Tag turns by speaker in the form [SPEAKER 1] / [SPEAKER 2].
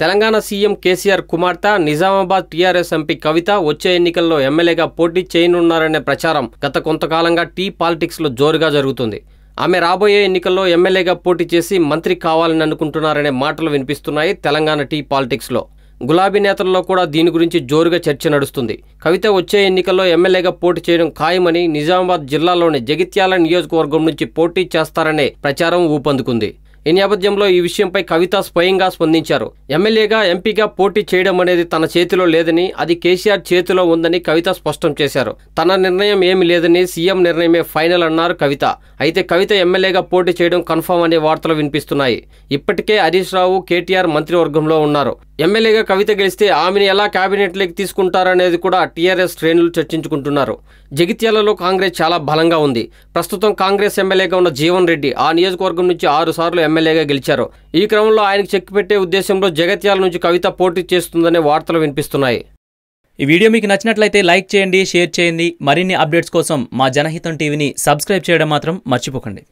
[SPEAKER 1] Telangana CM KCR కుమార్తె Nizamabad TRS MP కవిత వచ్చే ఎన్నికల్లో ఎమ్మెల్యేగా పోటీ చేయనున్నారనే ప్రచారం గత కొంతకాలంగా టీ పాలిటిక్స్లో జోరుగా జరుగుతుంది. ఆమె రాబోయే ఎన్నికల్లో ఎమ్మెల్యేగా పోటీ చేసి మంత్రి కావాలని అనుకుంటున్నారనే మాటలు వినిపిస్తున్నాయి తెలంగాణ టీ పాలిటిక్స్లో గులాబీ నేతల్లో కూడా దీని గురించి జోరుగా చర్చ నడుస్తుంది. కవిత వచ్చే ఎన్నికల్లో ఎమ్మెల్యేగా పోటీ చేయడం ఖాయమని నిజామాబాద్ జిల్లాలోని జగిత్యాల నియోజకవర్గం నుంచి పోటీ చేస్తారనే ప్రచారం ఊపందుకుంది. ఈ నేపథ్యంలో ఈ విషయంపై కవిత స్వయంగా స్పందించారు. ఎమ్మెల్యేగా ఎంపీగా పోటీ చేయడం అనేది తన చేతిలో లేదని అది కేసీఆర్ చేతిలో ఉందని కవిత స్పష్టం చేశారు. తన నిర్ణయం ఏమి లేదని సీఎం నిర్ణయమే ఫైనల్ అన్నారు కవిత. అయితే కవిత ఎమ్మెల్యేగా పోటీ చేయడం కన్ఫర్మ్ అనే వార్తలు వినిపిస్తున్నాయి. ఇప్పటికే హరీష్ రావు కేటీఆర్ మంత్రివర్గంలో ఉన్నారు. ఎమ్మెల్యేగా కవిత గెలిస్తే ఆమెను ఎలా కేబినెట్లోకి తీసుకుంటారనేది కూడా టీఆర్ఎస్ శ్రేణులు చర్చించుకుంటున్నారు. జగిత్యాలలో కాంగ్రెస్ చాలా బలంగా ఉంది. ప్రస్తుతం కాంగ్రెస్ ఎమ్మెల్యేగా ఉన్న జీవన్ రెడ్డి ఆ నియోజకవర్గం నుంచి ఆరు సార్లు ఎమ్మెల్యేగా గెలిచారు. ఈ క్రమంలో ఆయనకు చెక్ పెట్టే ఉద్దేశంలో జగిత్యాల నుంచి కవిత పోటీ చేస్తుందనే వార్తలు వినిపిస్తున్నాయి.
[SPEAKER 2] ఈ వీడియో మీకు నచ్చినట్లయితే లైక్ చేయండి షేర్ చేయండి. మరిన్ని అప్డేట్స్ కోసం మా జనహితం టీవీని సబ్స్క్రైబ్ చేయడం మాత్రం మర్చిపోకండి.